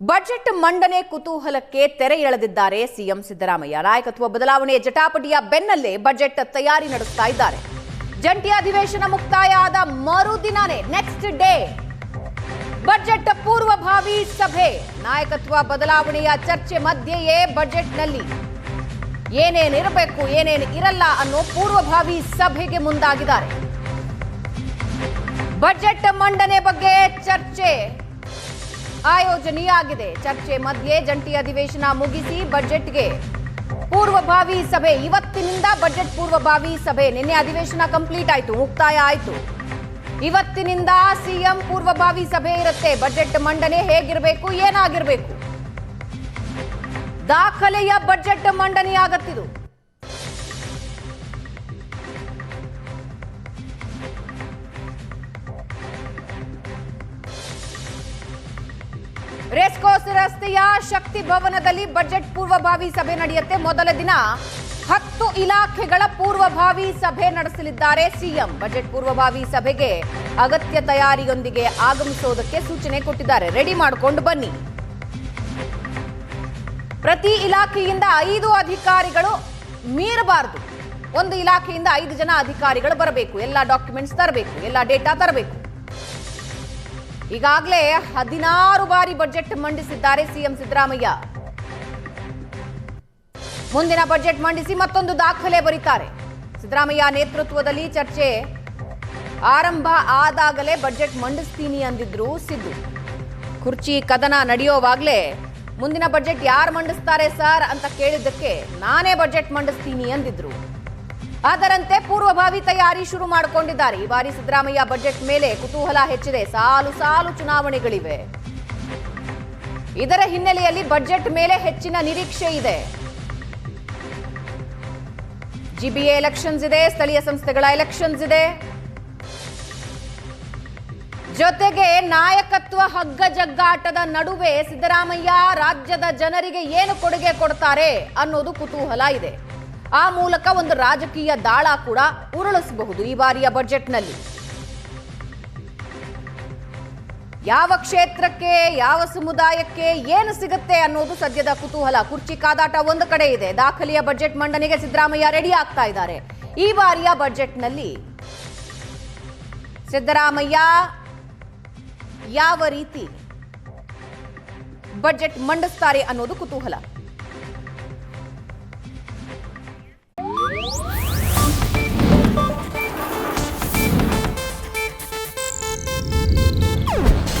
Budget ಮಂಡನೆ ಕುತೂಹಲಕ್ಕೆ ತೆರೆ ಎಳೆದಿದ್ದಾರೆ ಸಿಎಂ ಸಿದ್ದರಾಮಯ್ಯ. ನಾಯಕತ್ವ ಬದಲಾವಣೆ ಜಟಾಪಟಿಯ ಬೆನ್ನಲ್ಲೇ ಬಜೆಟ್ ತಯಾರಿ ನಡೆಸ್ತಾ ಇದ್ದಾರೆ. ಜಂಟಿ ಅಧಿವೇಶನ ಮುಕ್ತಾಯ ಆದ ಮರುದಿನನೇ ನೆಕ್ಸ್ಟ್ ಡೇ ಬಜೆಟ್ ಪೂರ್ವಭಾವಿ ಸಭೆ. ನಾಯಕತ್ವ ಬದಲಾವಣೆಯ ಚರ್ಚೆ ಮಧ್ಯೆಯೇ ಬಜೆಟ್ನಲ್ಲಿ. ಏನೇನಿರಬೇಕು ಏನೇನು ಇರಲ್ಲ ಅನ್ನೋ ಪೂರ್ವಭಾವಿ ಸಭೆಗೆ ಮುಂದಾಗಿದ್ದಾರೆ. ಬಜೆಟ್ ಮಂಡನೆ ಬಗ್ಗೆ ಚರ್ಚೆ. ಆಯೋಜನೆಯಾಗಿದೆ. ಚರ್ಚೆ ಮಧ್ಯೆ ಜಂಟಿ ಅಧಿವೇಶನ ಮುಗಿಸಿ ಬಜೆಟ್ಗೆ ಪೂರ್ವಭಾವಿ ಸಭೆ. ಇವತ್ತಿನಿಂದ ಬಜೆಟ್ ಪೂರ್ವಭಾವಿ ಸಭೆ. ನಿನ್ನೆ ಅಧಿವೇಶನ ಕಂಪ್ಲೀಟ್ ಆಯಿತು, ಮುಕ್ತಾಯ ಆಯಿತು. ಇವತ್ತಿನಿಂದ ಸಿಎಂ ಪೂರ್ವಭಾವಿ ಸಭೆ ಇರುತ್ತೆ. ಬಜೆಟ್ ಮಂಡನೆ ಹೇಗಿರಬೇಕು, ಏನಾಗಿರಬೇಕು? ದಾಖಲೆಯ ಬಜೆಟ್ ಮಂಡನೆಯಾಗತ್ತಿದು. ರೇಸ್ಕೋರ್ಸ್ ರಸ್ತೆಯ ಶಕ್ತಿ ಭವನದಲ್ಲಿ ಬಜೆಟ್ ಪೂರ್ವಭಾವಿ ಸಭೆ ನಡೆಯುತ್ತೆ. ಮೊದಲ ದಿನ ಹತ್ತು ಇಲಾಖೆಗಳ ಪೂರ್ವಭಾವಿ ಸಭೆ ನಡೆಸಲಿದ್ದಾರೆ. ಸಿಎಂ ಬಜೆಟ್ ಪೂರ್ವಭಾವಿ ಸಭೆಗೆ ಅಗತ್ಯ ತಯಾರಿಯೊಂದಿಗೆ ಆಗಮಿಸೋದಕ್ಕೆ ಸೂಚನೆ ಕೊಟ್ಟಿದ್ದಾರೆ. ರೆಡಿ ಮಾಡಿಕೊಂಡು ಬನ್ನಿ. ಪ್ರತಿ ಇಲಾಖೆಯಿಂದ ಐದು ಅಧಿಕಾರಿಗಳು ಮೀರಬಾರದು. ಒಂದು ಇಲಾಖೆಯಿಂದ ಐದು ಜನ ಅಧಿಕಾರಿಗಳು ಬರಬೇಕು. ಎಲ್ಲ ಡಾಕ್ಯುಮೆಂಟ್ಸ್ ತರಬೇಕು. ಎಲ್ಲ ಡೇಟಾ ತರಬೇಕು. ಈಗಾಗಲೇ ಹದಿನಾರು ಬಾರಿ ಬಜೆಟ್ ಮಂಡಿಸಿದ್ದಾರೆ ಸಿಎಂ ಸಿದ್ದರಾಮಯ್ಯ. ಮುಂದಿನ ಬಜೆಟ್ ಮಂಡಿಸಿ ಮತ್ತೊಂದು ದಾಖಲೆ ಬರೀತಾರೆ. ಸಿದ್ದರಾಮಯ್ಯ ನೇತೃತ್ವದಲ್ಲಿ ಚರ್ಚೆ ಆರಂಭ ಆದಾಗಲೇ ಬಜೆಟ್ ಮಂಡಿಸ್ತೀನಿ ಅಂದಿದ್ರು ಸಿದ್ದು. ಕುರ್ಚಿ ಕದನ ನಡೆಯೋವಾಗಲೇ ಮುಂದಿನ ಬಜೆಟ್ ಯಾರು ಮಂಡಿಸ್ತಾರೆ ಸರ್ ಅಂತ ಕೇಳಿದ್ದಕ್ಕೆ ನಾನೇ ಬಜೆಟ್ ಮಂಡಿಸ್ತೀನಿ ಅಂದಿದ್ರು. ಅದರಂತೆ ಪೂರ್ವಭಾವಿ ತಯಾರಿ ಶುರು ಮಾಡಿಕೊಂಡಿದ್ದಾರೆ. ಈ ಬಾರಿ ಸಿದ್ದರಾಮಯ್ಯ ಬಜೆಟ್ ಮೇಲೆ ಕುತೂಹಲ ಹೆಚ್ಚಿದೆ. ಸಾಲು ಸಾಲು ಚುನಾವಣೆಗಳಿವೆ. ಇದರ ಹಿನ್ನೆಲೆಯಲ್ಲಿ ಬಜೆಟ್ ಮೇಲೆ ಹೆಚ್ಚಿನ ನಿರೀಕ್ಷೆ ಇದೆ. ಜಿಬಿಎ ಎಲೆಕ್ಷನ್ಸ್ ಇದೆ, ಸ್ಥಳೀಯ ಸಂಸ್ಥೆಗಳ ಎಲೆಕ್ಷನ್ಸ್ ಇದೆ. ಜೊತೆಗೆ ನಾಯಕತ್ವ ಹಗ್ಗ ಜಗ್ಗಾಟದ ನಡುವೆ ಸಿದ್ದರಾಮಯ್ಯ ರಾಜ್ಯದ ಜನರಿಗೆ ಏನು ಕೊಡುಗೆ ಕೊಡ್ತಾರೆ ಅನ್ನೋದು ಕುತೂಹಲ ಇದೆ. ಆ ಮೂಲಕ ಒಂದು ರಾಜಕೀಯ ದಾಳ ಕೂಡ ಉರುಳಿಸಬಹುದು ಈ ಬಾರಿಯ ಬಜೆಟ್ನಲ್ಲಿ. ಯಾವ ಕ್ಷೇತ್ರಕ್ಕೆ, ಯಾವ ಸಮುದಾಯಕ್ಕೆ ಏನು ಸಿಗುತ್ತೆ ಅನ್ನೋದು ಸದ್ಯದ ಕುತೂಹಲ. ಕುರ್ಚಿ ಕಾದಾಟ ಒಂದು ಕಡೆ ಇದೆ. ದಾಖಲೆಯ ಬಜೆಟ್ ಮಂಡನೆಗೆ ಸಿದ್ದರಾಮಯ್ಯ ರೆಡಿ ಆಗ್ತಾ ಇದ್ದಾರೆ. ಈ ಬಾರಿಯ ಬಜೆಟ್ನಲ್ಲಿ ಸಿದ್ದರಾಮಯ್ಯ ಯಾವ ರೀತಿ ಬಜೆಟ್ ಮಂಡಿಸ್ತಾರೆ ಅನ್ನೋದು ಕುತೂಹಲ.